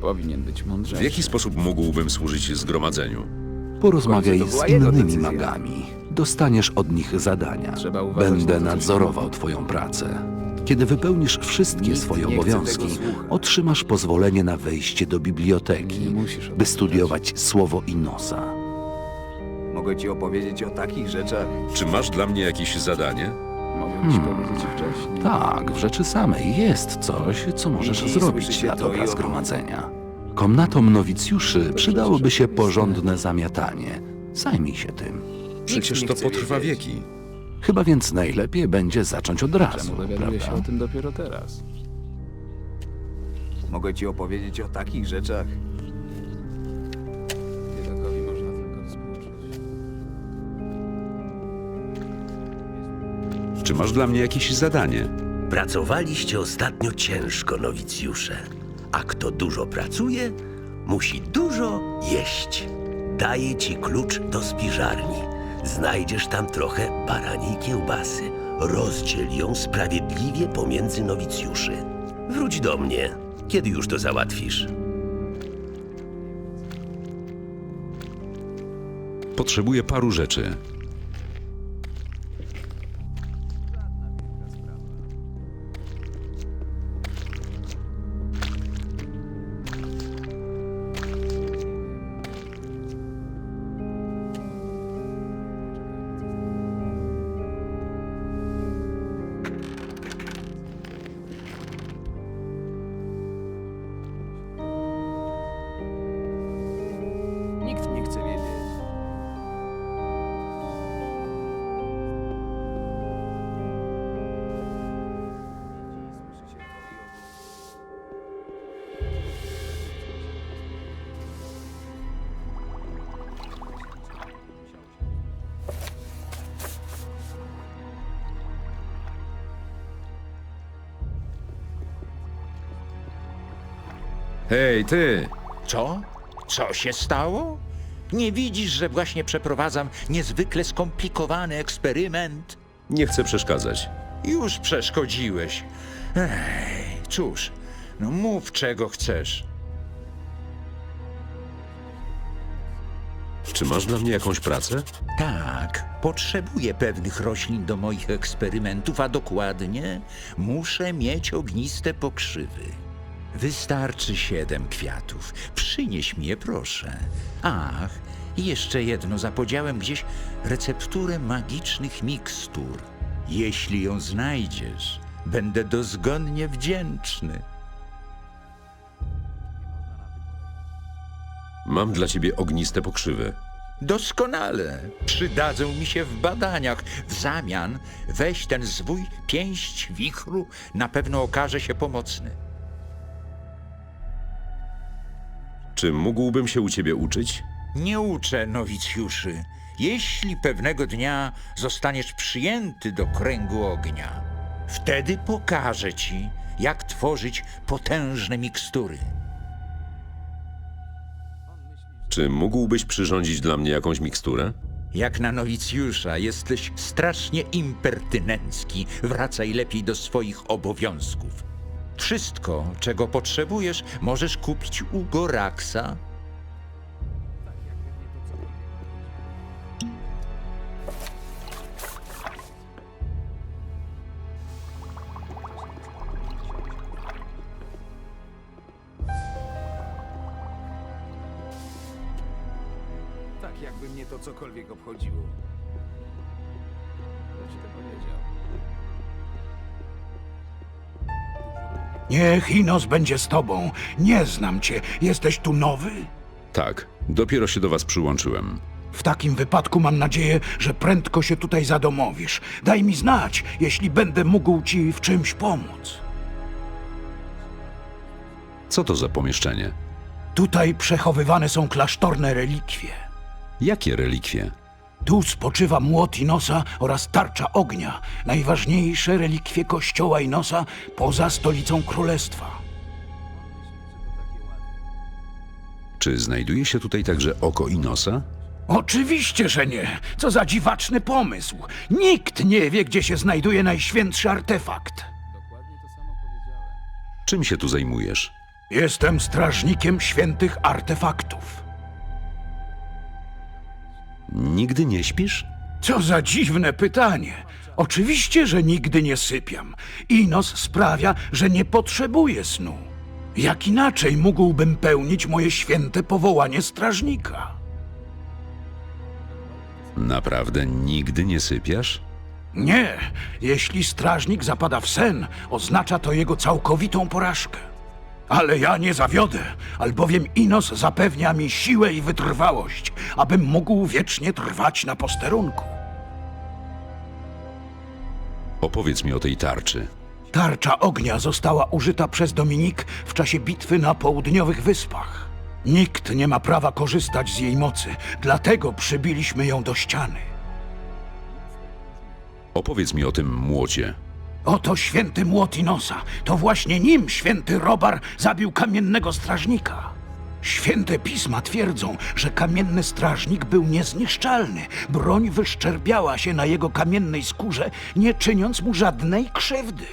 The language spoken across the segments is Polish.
Powinien być W mądrzejszy. jaki sposób mógłbym służyć zgromadzeniu? Porozmawiaj z innymi decyzja. magami. Dostaniesz od nich zadania. Trzeba uważać Będę na to, co się nadzorował twoją pracę. Kiedy wypełnisz wszystkie Nikt swoje nie chce obowiązki, tego słuchać. otrzymasz pozwolenie na wejście do biblioteki, Nie musisz by studiować słowo Inosa. Mogę ci opowiedzieć o takich rzeczach. Czy masz dla mnie jakieś zadanie? Mogę ci powiedzieć wcześniej. Tak, w rzeczy samej jest coś, co możesz zrobić dla to i dobra owo. zgromadzenia. Komnatom nowicjuszy przydałoby się porządne zamiatanie. Zajmij się tym. Przecież nie to chce potrwa wiedzieć. wieki. Chyba więc najlepiej będzie zacząć od razu, Czemu dowiaduję się prawda? o tym dopiero teraz? Mogę ci opowiedzieć o takich rzeczach. Czy masz dla mnie jakieś zadanie? Pracowaliście ostatnio ciężko, nowicjusze. A kto dużo pracuje, musi dużo jeść. Daję ci klucz do spiżarni. Znajdziesz tam trochę baraniej kiełbasy. Rozdziel ją sprawiedliwie pomiędzy nowicjuszy. Wróć do mnie, kiedy już to załatwisz. Potrzebuję paru rzeczy. Hej, ty! Co? Co się stało? Nie widzisz, że właśnie przeprowadzam niezwykle skomplikowany eksperyment? Nie chcę przeszkadzać. Już przeszkodziłeś. Ej, cóż, no mów czego chcesz. Czy masz dla mnie jakąś pracę? Tak, potrzebuję pewnych roślin do moich eksperymentów, a dokładnie muszę mieć ogniste pokrzywy. Wystarczy siedem kwiatów. Przynieś mi je, proszę. Ach, i jeszcze jedno, zapodziałem gdzieś recepturę magicznych mikstur. Jeśli ją znajdziesz, będę dozgonnie wdzięczny. Mam dla ciebie ogniste pokrzywy. Doskonale. Przydadzą mi się w badaniach. W zamian weź ten zwój pięść wichru, na pewno okaże się pomocny. Czy mógłbym się u ciebie uczyć? Nie uczę nowicjuszy. Jeśli pewnego dnia zostaniesz przyjęty do kręgu ognia, wtedy pokażę ci, jak tworzyć potężne mikstury. Czy mógłbyś przyrządzić dla mnie jakąś miksturę? Jak na nowicjusza jesteś strasznie impertynencki. Wracaj lepiej do swoich obowiązków. Wszystko, czego potrzebujesz, możesz kupić u Goraksa. Niech Inos będzie z tobą. Nie znam cię. Jesteś tu nowy? Tak, dopiero się do was przyłączyłem. W takim wypadku mam nadzieję, że prędko się tutaj zadomowisz. Daj mi znać, jeśli będę mógł ci w czymś pomóc. Co to za pomieszczenie? Tutaj przechowywane są klasztorne relikwie. Jakie relikwie? Tu spoczywa młot Inosa oraz tarcza ognia, najważniejsze relikwie kościoła Inosa poza stolicą królestwa. Czy znajduje się tutaj także oko Inosa? Oczywiście, że nie. Co za dziwaczny pomysł. Nikt nie wie, gdzie się znajduje najświętszy artefakt. Dokładnie to samo powiedziałem. Czym się tu zajmujesz? Jestem strażnikiem świętych artefaktów. Nigdy nie śpisz? Co za dziwne pytanie. Oczywiście, że nigdy nie sypiam. Inos sprawia, że nie potrzebuję snu. Jak inaczej mógłbym pełnić moje święte powołanie strażnika? Naprawdę nigdy nie sypiasz? Nie, jeśli strażnik zapada w sen, oznacza to jego całkowitą porażkę. Ale ja nie zawiodę, albowiem Inos zapewnia mi siłę i wytrwałość, abym mógł wiecznie trwać na posterunku. Opowiedz mi o tej tarczy. Tarcza ognia została użyta przez Dominik w czasie bitwy na południowych wyspach. Nikt nie ma prawa korzystać z jej mocy, dlatego przybiliśmy ją do ściany. Opowiedz mi o tym młocie. Oto święty młot Inosa. To właśnie nim święty Robar zabił kamiennego strażnika. Święte pisma twierdzą, że kamienny strażnik był niezniszczalny. Broń wyszczerbiała się na jego kamiennej skórze, nie czyniąc mu żadnej krzywdy.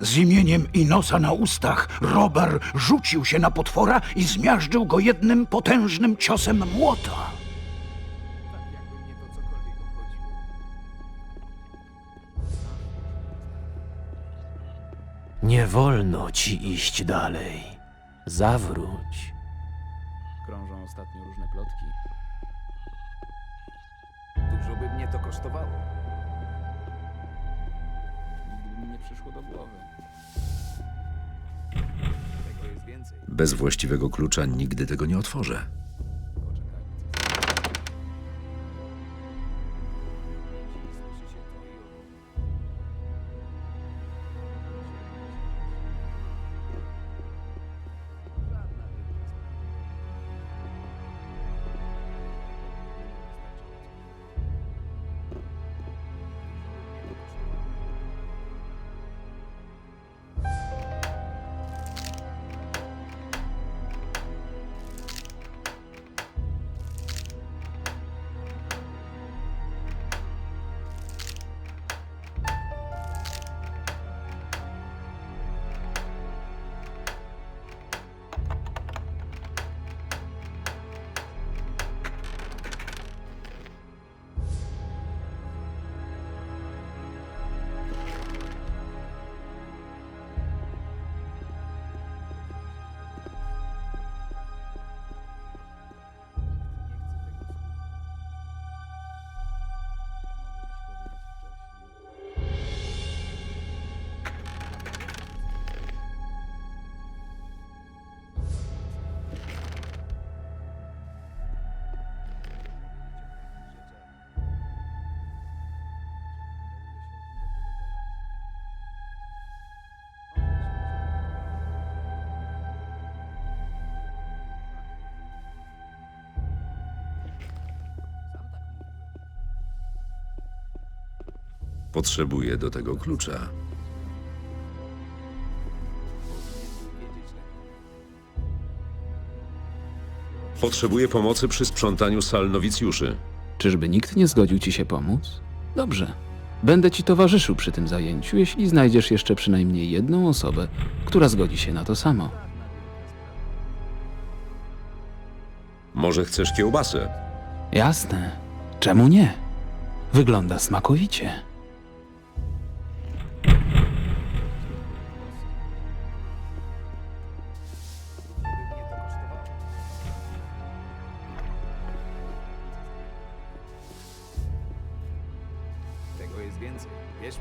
Z imieniem Inosa na ustach, Robar rzucił się na potwora i zmiażdżył go jednym potężnym ciosem młota. Nie wolno ci iść dalej. Zawróć. Krążą ostatnio różne plotki. Dużo by mnie to kosztowało. Nigdy by mi nie przyszło do głowy. Tego jest więcej. Bez właściwego klucza nigdy tego nie otworzę. Potrzebuję do tego klucza. Potrzebuję pomocy przy sprzątaniu sal nowicjuszy. Czyżby nikt nie zgodził ci się pomóc? Dobrze. Będę ci towarzyszył przy tym zajęciu, jeśli znajdziesz jeszcze przynajmniej jedną osobę, która zgodzi się na to samo. Może chcesz kiełbasę? Jasne. Czemu nie? Wygląda smakowicie. Więcej.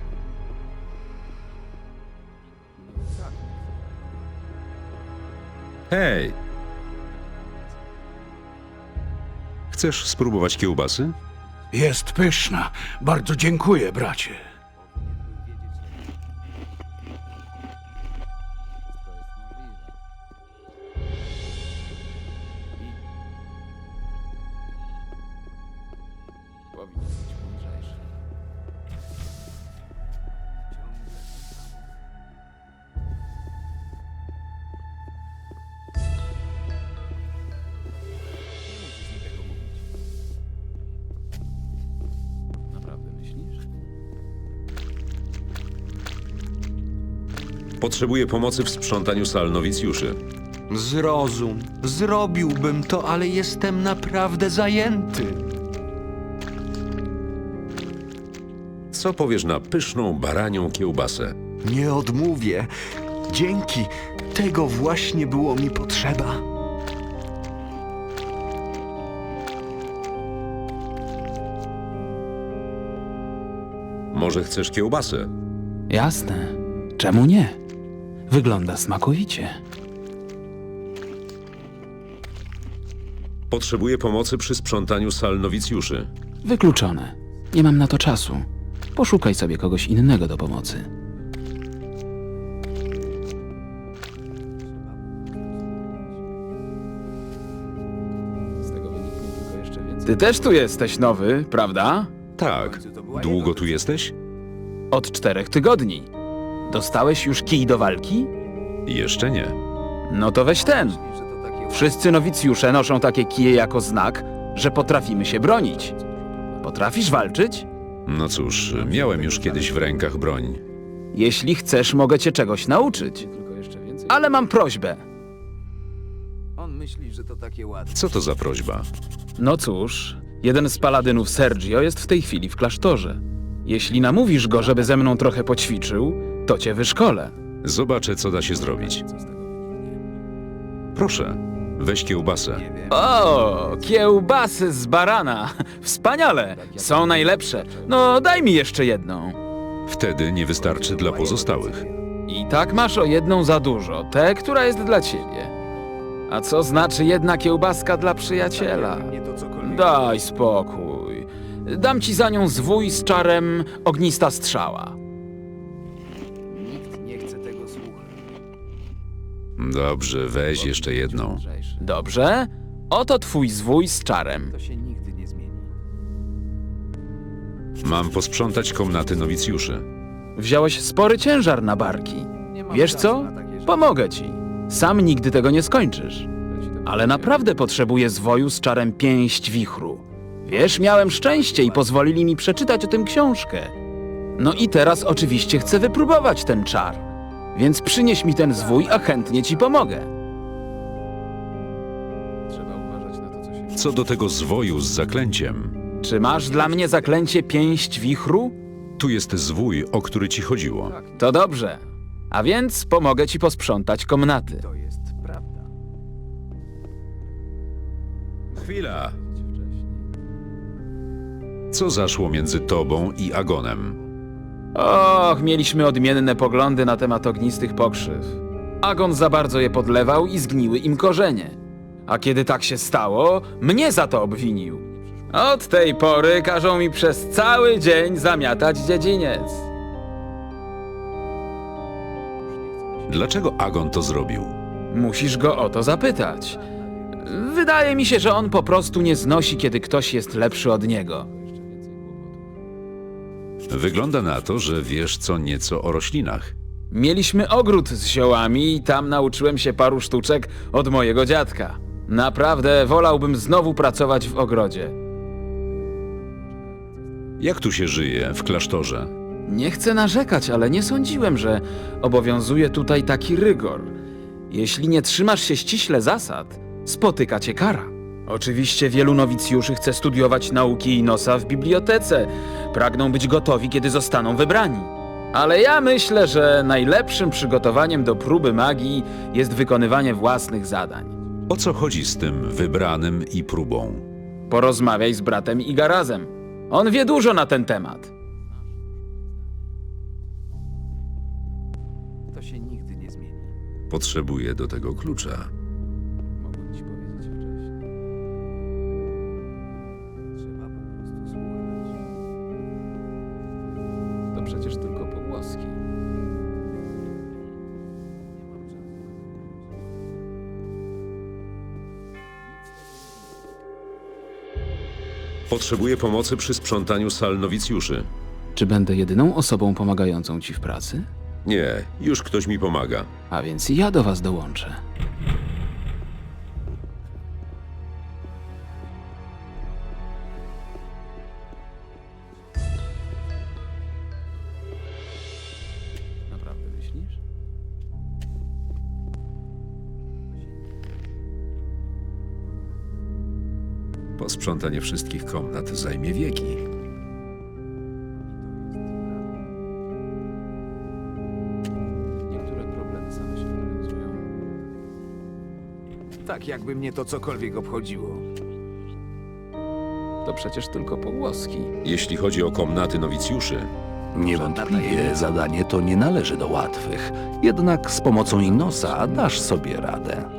Tak. Hej! Chcesz spróbować kiełbasy? Jest pyszna. Bardzo dziękuję, bracie. Potrzebuję pomocy w sprzątaniu sal nowicjuszy. Zrozum. Zrobiłbym to, ale jestem naprawdę zajęty. Co powiesz na pyszną baranią kiełbasę? Nie odmówię. Dzięki. Tego właśnie było mi potrzeba. Może chcesz kiełbasę? Jasne. Czemu nie? Wygląda smakowicie. Potrzebuję pomocy przy sprzątaniu sal nowicjuszy. Wykluczone. Nie mam na to czasu. Poszukaj sobie kogoś innego do pomocy. Ty też tu jesteś nowy, prawda? Tak. Długo tu jesteś? Od czterech tygodni. Dostałeś już kij do walki? Jeszcze nie. No to weź ten. Wszyscy nowicjusze noszą takie kije jako znak, że potrafimy się bronić. Potrafisz walczyć? No cóż, miałem już kiedyś w rękach broń. Jeśli chcesz, mogę cię czegoś nauczyć. Ale mam prośbę. On myśli, że to takie łatwe. Co to za prośba? No cóż, jeden z paladynów Sergio jest w tej chwili w klasztorze. Jeśli namówisz go, żeby ze mną trochę poćwiczył, to cię wyszkolę. Zobaczę, co da się zrobić. Proszę, weź kiełbasę. O, kiełbasy z barana. Wspaniale. Są najlepsze. No, daj mi jeszcze jedną. Wtedy nie wystarczy dla pozostałych. I tak masz o jedną za dużo, tę, która jest dla ciebie. A co znaczy jedna kiełbaska dla przyjaciela? Daj spokój. Dam ci za nią zwój z czarem ognista strzała. Dobrze, weź jeszcze jedną. Dobrze? Oto twój zwój z czarem. To się nigdy nie zmieni. Mam posprzątać komnaty nowicjuszy. Wziąłeś spory ciężar na barki. Nie mam Wiesz czasu co? na takie rzeczy. Pomogę ci. Sam nigdy tego nie skończysz. Ale naprawdę potrzebuję zwoju z czarem pięść wichru. Wiesz, miałem szczęście i pozwolili mi przeczytać o tym książkę. No i teraz oczywiście chcę wypróbować ten czar. Więc przynieś mi ten zwój, a chętnie ci pomogę. Trzeba uważać na to, co się... Co do tego zwoju z zaklęciem, Czy masz dla mnie zaklęcie pięść wichru? tu jest zwój, o który ci chodziło. To dobrze. A więc pomogę ci posprzątać komnaty. To jest prawda. Chwila. Co zaszło między tobą i Agonem? Och, mieliśmy odmienne poglądy na temat ognistych pokrzyw. Agon za bardzo je podlewał i zgniły im korzenie. A kiedy tak się stało, mnie za to obwinił. Od tej pory każą mi przez cały dzień zamiatać dziedziniec. Dlaczego Agon to zrobił? Musisz go o to zapytać. Wydaje mi się, że on po prostu nie znosi, kiedy ktoś jest lepszy od niego. Wygląda na to, że wiesz co nieco o roślinach. Mieliśmy ogród z ziołami i tam nauczyłem się paru sztuczek od mojego dziadka. Naprawdę wolałbym znowu pracować w ogrodzie. Jak tu się żyje w klasztorze? Nie chcę narzekać, ale nie sądziłem, że obowiązuje tutaj taki rygor. Jeśli nie trzymasz się ściśle zasad, spotyka cię kara. Oczywiście wielu nowicjuszy chce studiować nauki Inosa w bibliotece. Pragną być gotowi, kiedy zostaną wybrani. Ale ja myślę, że najlepszym przygotowaniem do próby magii jest wykonywanie własnych zadań. O co chodzi z tym wybranym i próbą? Porozmawiaj z bratem Igarazem. On wie dużo na ten temat. To się nigdy nie zmieni. Potrzebuję do tego klucza. Przecież tylko pogłoski. Potrzebuję pomocy przy sprzątaniu sal nowicjuszy. Czy będę jedyną osobą pomagającą ci w pracy? Nie, już ktoś mi pomaga. A więc ja do was dołączę. Posprzątanie wszystkich komnat zajmie wieki. Niektóre problemy same się rozwiązują. Tak jakby mnie to cokolwiek obchodziło. To przecież tylko pogłoski. Jeśli chodzi o komnaty nowicjuszy, Niewątpliwie zadanie to nie należy do łatwych. Jednak z pomocą Inosa dasz sobie radę.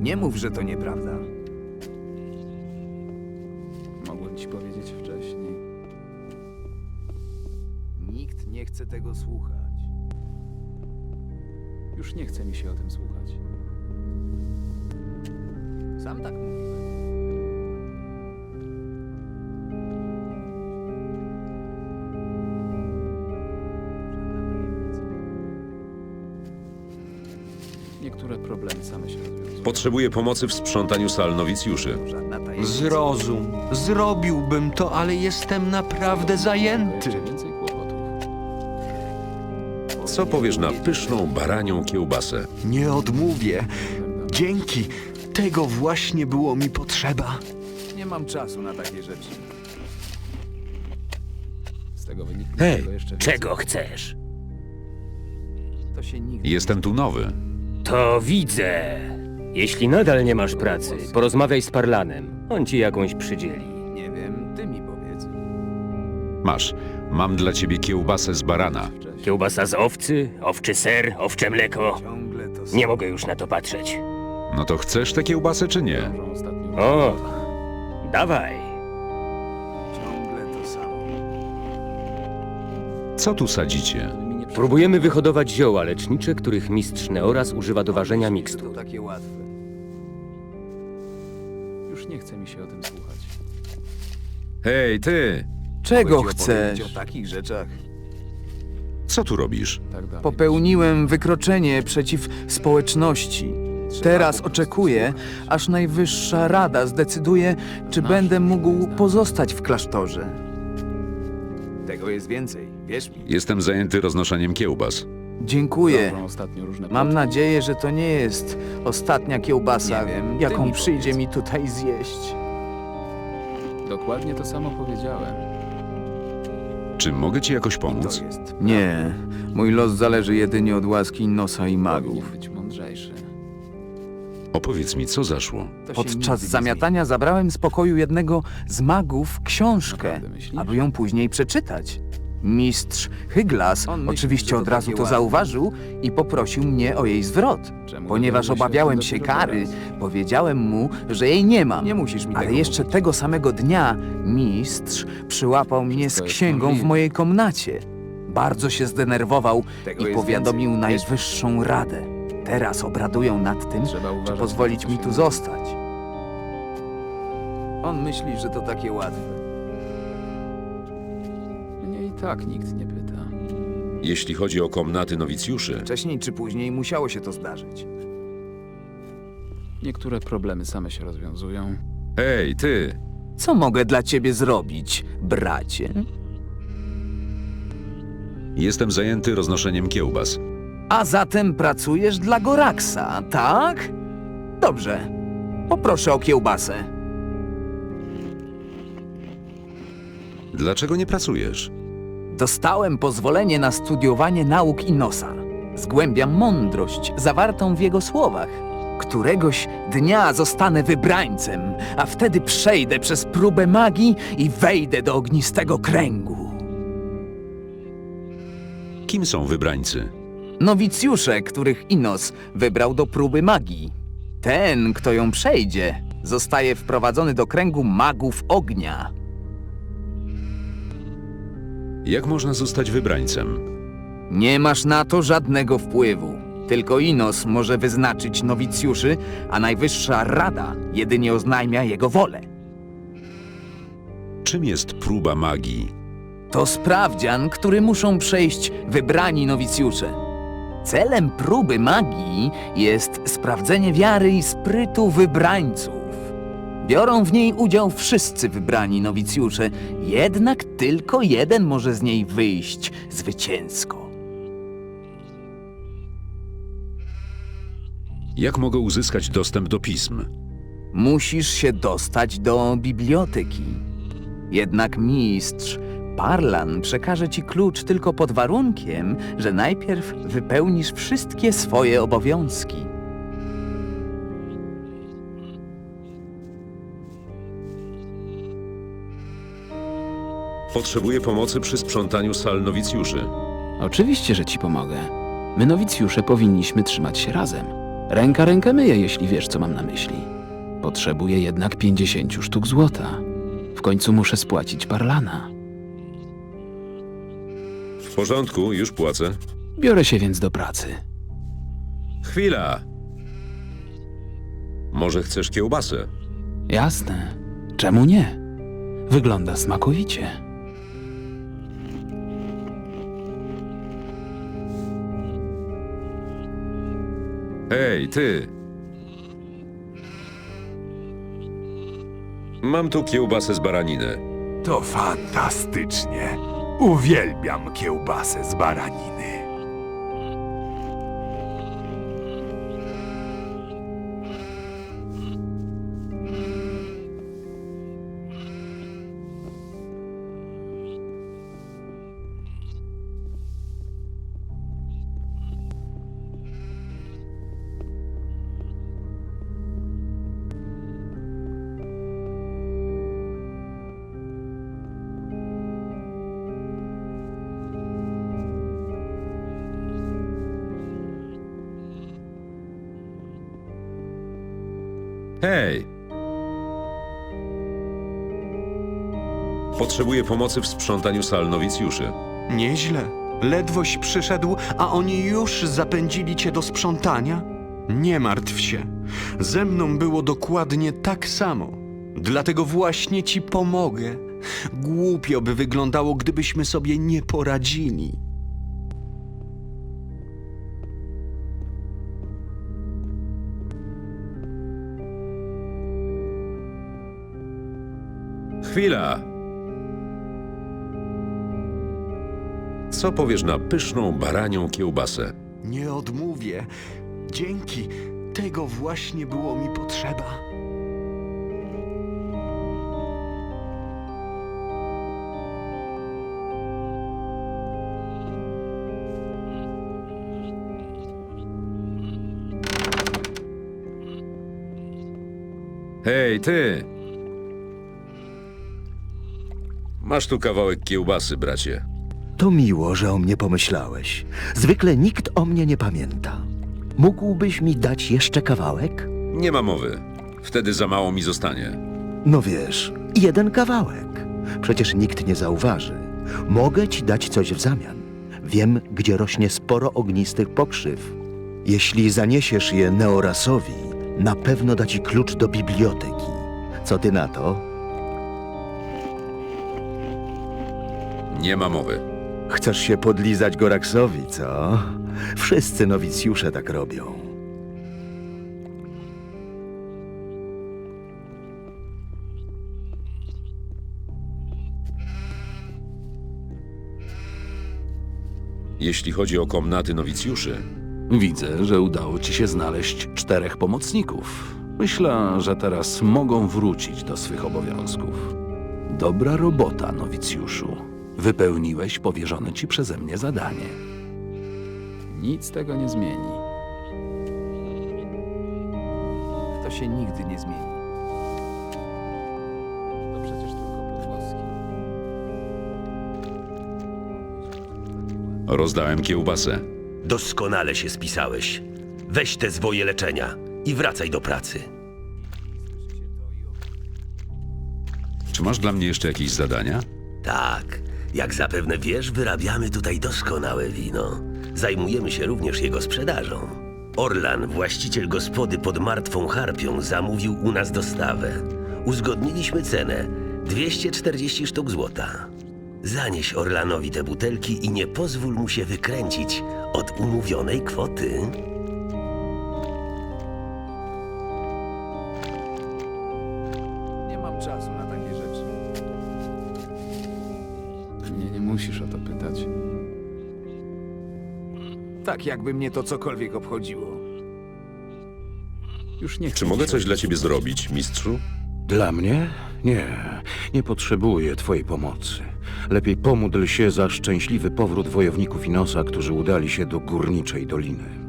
Nie mów, że to nieprawda. Tego słuchać. Już nie chce mi się o tym słuchać. Sam tak mówiłem. Niektóre problemy same się rozwiązują. potrzebuję pomocy w sprzątaniu sal nowicjuszy. Żadna tajemnica. Zrozum. Zrobiłbym to, ale jestem naprawdę zajęty. Jeszcze więcej. Co powiesz na pyszną baranią kiełbasę? Nie odmówię. Dzięki. Tego właśnie było mi potrzeba. Nie mam czasu na takie rzeczy. Z tego wyniknie Hej, tego jeszcze więcej. Czego chcesz? To się nigdy Jestem tu nowy. To widzę. Jeśli nadal nie masz pracy, porozmawiaj z Parlanem. On ci jakąś przydzieli. nie wiem. Ty mi powiedz. Masz, mam dla ciebie kiełbasę z barana. Kiełbasa z owcy, owczy ser, owcze mleko. Ciągle to samo. Nie mogę już na to patrzeć. No to chcesz tę kiełbasę czy nie? O, dawaj. Ciągle to samo. Co tu sadzicie? Próbujemy wyhodować zioła lecznicze, których mistrz Neoras używa do ważenia To mikstur. takie łatwe. Już nie chce mi się o tym słuchać. Hej, ty! Czego Mogę ci chcesz? opowiedzieć o takich rzeczach. Co tu robisz? Tak. Popełniłem wykroczenie przeciw społeczności. Teraz oczekuję, aż Najwyższa Rada zdecyduje, czy będę mógł pozostać w klasztorze. Tego jest więcej. Wierz mi. Jestem zajęty roznoszeniem kiełbas. Dziękuję. Krążą ostatnio różne Mam nadzieję, że to nie jest ostatnia kiełbasa, Nie wiem, ty jaką mi przyjdzie powiedz. mi tutaj zjeść. Dokładnie to samo powiedziałem. Czy mogę ci jakoś pomóc? Nie, mój los zależy jedynie od łaski Nosa i magów. być mądrzejszy. Opowiedz mi, co zaszło. Podczas zamiatania zabrałem z pokoju jednego z magów książkę, Naprawdę myślisz? aby ją później przeczytać. Mistrz Hyglas On myśli, oczywiście to od razu takie to zauważył i poprosił mnie o jej zwrot. Czemu Ponieważ dowiadujesz obawiałem się dopiero kary, powiedziałem mu, że jej nie mam. Nie musisz mi Ale tego jeszcze mówić. tego samego dnia mistrz przyłapał mnie z Wszystko jest księgą w możliwe. mojej komnacie. Bardzo się zdenerwował Tego i jest powiadomił więcej. Wiesz- Najwyższą Radę. Teraz obradują nad tym, Trzeba czy uważać pozwolić mi tu zostać. On myśli, że to takie łatwe. I tak nikt nie pyta. Jeśli chodzi o komnaty nowicjuszy, Wcześniej czy później musiało się to zdarzyć. Niektóre problemy same się rozwiązują. hej, ty! Co mogę dla ciebie zrobić, bracie? Jestem zajęty roznoszeniem kiełbas. A zatem pracujesz dla Goraksa, tak? Dobrze. Poproszę o kiełbasę. Dlaczego nie pracujesz? Dostałem pozwolenie na studiowanie nauk Inosa. Zgłębiam mądrość zawartą w jego słowach. Któregoś dnia zostanę wybrańcem, a wtedy przejdę przez próbę magii i wejdę do ognistego kręgu. Kim są wybrańcy? Nowicjusze, których Inos wybrał do próby magii. Ten, kto ją przejdzie, zostaje wprowadzony do kręgu magów ognia. Jak można zostać wybrańcem? Nie masz na to żadnego wpływu. Tylko Inos może wyznaczyć nowicjuszy, a Najwyższa Rada jedynie oznajmia jego wolę. Czym jest próba magii? To sprawdzian, który muszą przejść wybrani nowicjusze. Celem próby magii jest sprawdzenie wiary i sprytu wybrańców. Biorą w niej udział wszyscy wybrani nowicjusze, jednak tylko jeden może z niej wyjść zwycięsko. Jak mogę uzyskać dostęp do pism? musisz się dostać do biblioteki. Jednak mistrz Parlan przekaże ci klucz tylko pod warunkiem, że najpierw wypełnisz wszystkie swoje obowiązki. Potrzebuję pomocy przy sprzątaniu sal nowicjuszy. Oczywiście, że ci pomogę. My, nowicjusze, powinniśmy trzymać się razem. Ręka rękę myje, jeśli wiesz, co mam na myśli. Potrzebuję jednak 50 sztuk złota. W końcu muszę spłacić Parlana. W porządku, już płacę. Biorę się więc do pracy. Chwila! Może chcesz kiełbasę? Jasne. Czemu nie? Wygląda smakowicie. Hej, ty! Mam tu kiełbasę z baraniny. To fantastycznie. Uwielbiam kiełbasę z baraniny. Hej! Potrzebuję pomocy w sprzątaniu sal nowicjuszy. Nieźle. Ledwoś przyszedł, a oni już zapędzili cię do sprzątania? Nie martw się. Ze mną było dokładnie tak samo. Dlatego właśnie ci pomogę. Głupio by wyglądało, gdybyśmy sobie nie poradzili. Chwila! Co powiesz na pyszną baranią kiełbasę? Nie odmówię. Dzięki. Tego właśnie było mi potrzeba. Hej, ty! Masz tu kawałek kiełbasy, bracie. To miło, że o mnie pomyślałeś. Zwykle nikt o mnie nie pamięta. Mógłbyś mi dać jeszcze kawałek? Nie ma mowy. Wtedy za mało mi zostanie. No wiesz, jeden kawałek. Przecież nikt nie zauważy. Mogę ci dać coś w zamian. Wiem, gdzie rośnie sporo ognistych pokrzyw. Jeśli zaniesiesz je Neorasowi, na pewno da ci klucz do biblioteki. Co ty na to? Nie ma mowy. Chcesz się podlizać Goraksowi, co? Wszyscy nowicjusze tak robią. Jeśli chodzi o komnaty nowicjuszy, Widzę, że udało ci się znaleźć czterech pomocników. Myślę, że teraz mogą wrócić do swych obowiązków. Dobra robota, nowicjuszu. Wypełniłeś powierzone ci przeze mnie zadanie. Nic tego nie zmieni. To się nigdy nie zmieni. To przecież tylko pogłoski. rozdałem kiełbasę. Doskonale się spisałeś. Weź te zwoje leczenia i wracaj do pracy. Czy masz dla mnie jeszcze jakieś zadania? Tak, jak zapewne wiesz, wyrabiamy tutaj doskonałe wino. Zajmujemy się również jego sprzedażą. Orlan, właściciel gospody pod Martwą Harpią, zamówił u nas dostawę. Uzgodniliśmy cenę 240 sztuk złota. Zanieś Orlanowi te butelki i nie pozwól mu się wykręcić od umówionej kwoty. Tak jakby mnie to cokolwiek obchodziło. Już nie chcę Czy mogę się coś dla ciebie zrobić, mistrzu? Dla mnie? Nie, nie potrzebuję twojej pomocy. Lepiej pomódl się za szczęśliwy powrót wojowników Inosa, którzy udali się do górniczej doliny.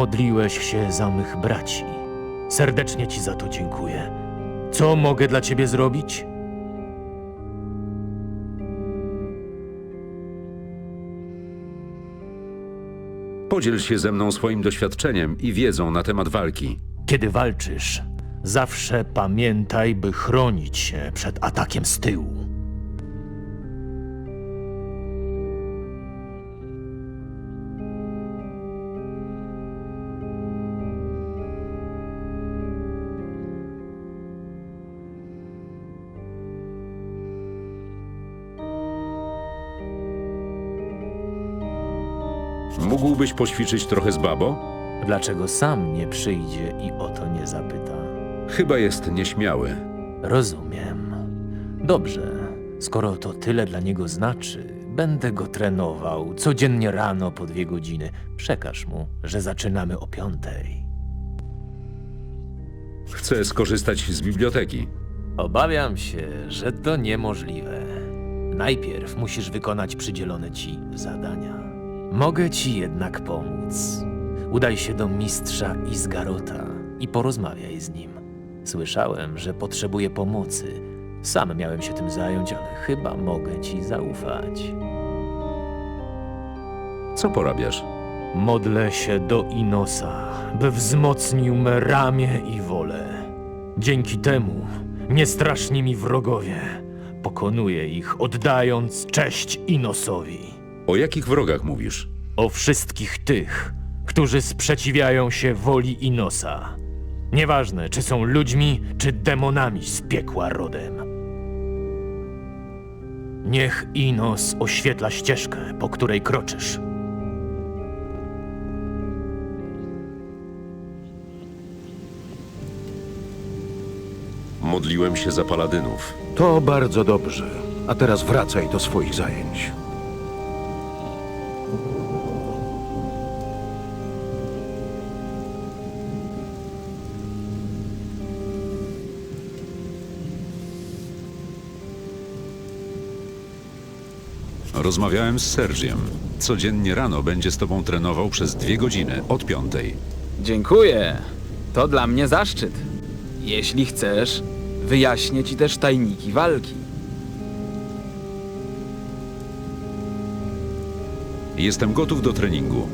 Modliłeś się za mych braci. Serdecznie ci za to dziękuję. Co mogę dla ciebie zrobić? Podziel się ze mną swoim doświadczeniem i wiedzą na temat walki. Kiedy walczysz, zawsze pamiętaj, by chronić się przed atakiem z tyłu. Mógłbyś poćwiczyć trochę z babo? Dlaczego sam nie przyjdzie i o to nie zapyta? Chyba jest nieśmiały. Rozumiem. Dobrze, skoro to tyle dla niego znaczy, będę go trenował codziennie rano po dwie godziny. Przekaż mu, że zaczynamy o piątej. Chcę skorzystać z biblioteki. Obawiam się, że to niemożliwe. Najpierw musisz wykonać przydzielone ci zadania. Mogę ci jednak pomóc. Udaj się do mistrza Izgarota i porozmawiaj z nim. Słyszałem, że potrzebuje pomocy. Sam miałem się tym zająć, ale chyba mogę ci zaufać. Co porabiasz? Modlę się do Inosa, by wzmocnił me ramię i wolę. Dzięki temu niestraszni mi wrogowie. Pokonuję ich, oddając cześć Inosowi. O jakich wrogach mówisz? O wszystkich tych, którzy sprzeciwiają się woli Inosa. Nieważne, czy są ludźmi, czy demonami z piekła rodem. Niech Inos oświetla ścieżkę, po której kroczysz. Modliłem się za paladynów. To bardzo dobrze. A teraz wracaj do swoich zajęć. Rozmawiałem z Sergiem. Codziennie rano będzie z tobą trenował przez dwie godziny, od piątej. Dziękuję. To dla mnie zaszczyt. Jeśli chcesz, wyjaśnię ci też tajniki walki. Jestem gotów do treningu.